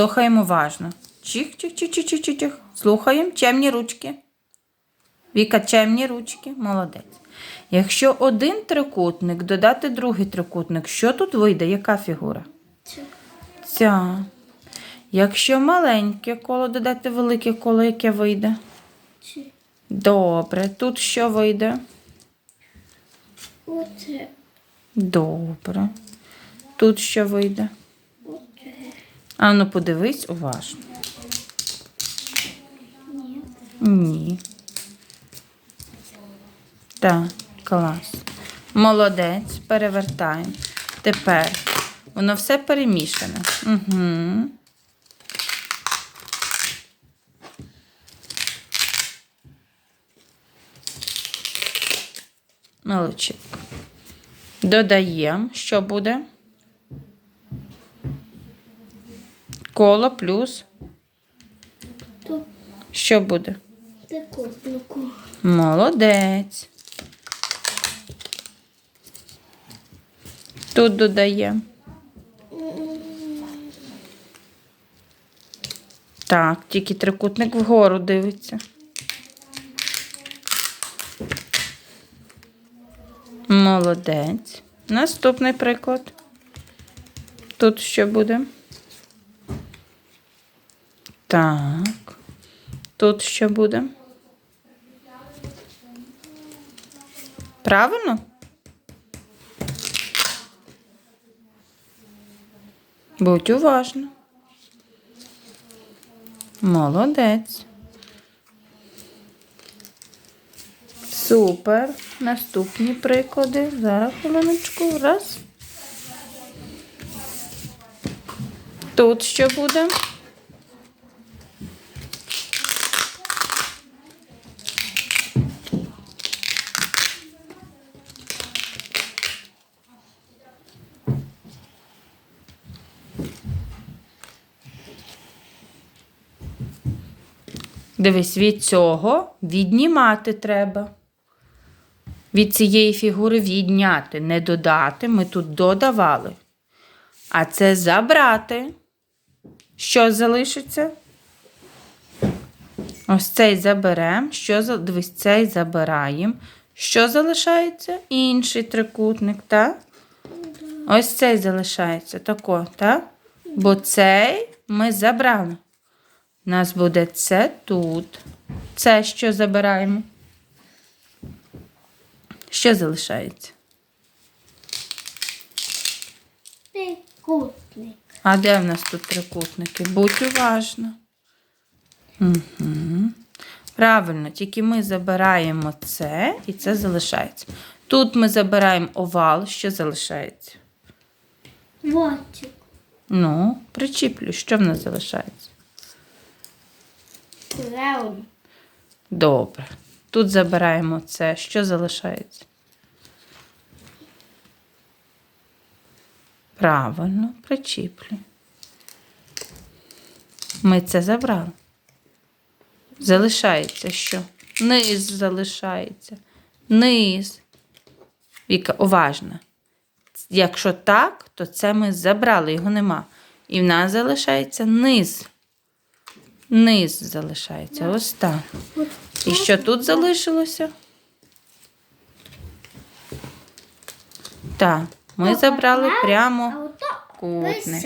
Слухаємо уважно. Чих, чих, чих, чих, чих, чих. Слухаємо. Чемні ручки. Віка, чемні ручки. Молодець. Якщо один трикутник додати другий трикутник, що тут вийде? Яка фігура? Ця. Якщо маленьке коло додати велике коло, яке вийде? Добре. Тут що вийде? Оце. Добре. Тут що вийде? А ну подивись уважно. Ні. Ні. Так, клас. Молодець, перевертаємо. Тепер воно все перемішане. Угу. Молодчик. Додаємо, що буде? Коло плюс. Що буде? Молодець. Тут додаємо. Так, тільки трикутник вгору дивиться. Молодець. Наступний приклад. Тут що буде? Так. Тут що буде? Правильно? Будь уважна. Молодець. Супер. Наступні приклади. Зараз хвилиночку. Раз. Тут що буде? Дивись, від цього віднімати треба. Від цієї фігури відняти, не додати. Ми тут додавали. А це забрати. Що залишиться? Ось цей заберемо. Що. Дивись, цей забираємо. Що залишається? Інший трикутник, так? Ось цей залишається. Тако, так? Бо цей ми забрали. У нас буде це тут. Це що забираємо? Що залишається? Трикутник. А де в нас тут трикутники? Будь уважна. Угу. Правильно, тільки ми забираємо це і це залишається. Тут ми забираємо овал, що залишається? Вотик. Ну, причіплю, що в нас залишається? Раун. Добре. Тут забираємо це, що залишається? Правильно, причіплю. Ми це забрали. Залишається що? Низ залишається. Низ. Віка, уважно. Якщо так, то це ми забрали, його нема. І в нас залишається низ. Низ залишається. Ось так. І що тут залишилося? Так, ми забрали прямо кутник.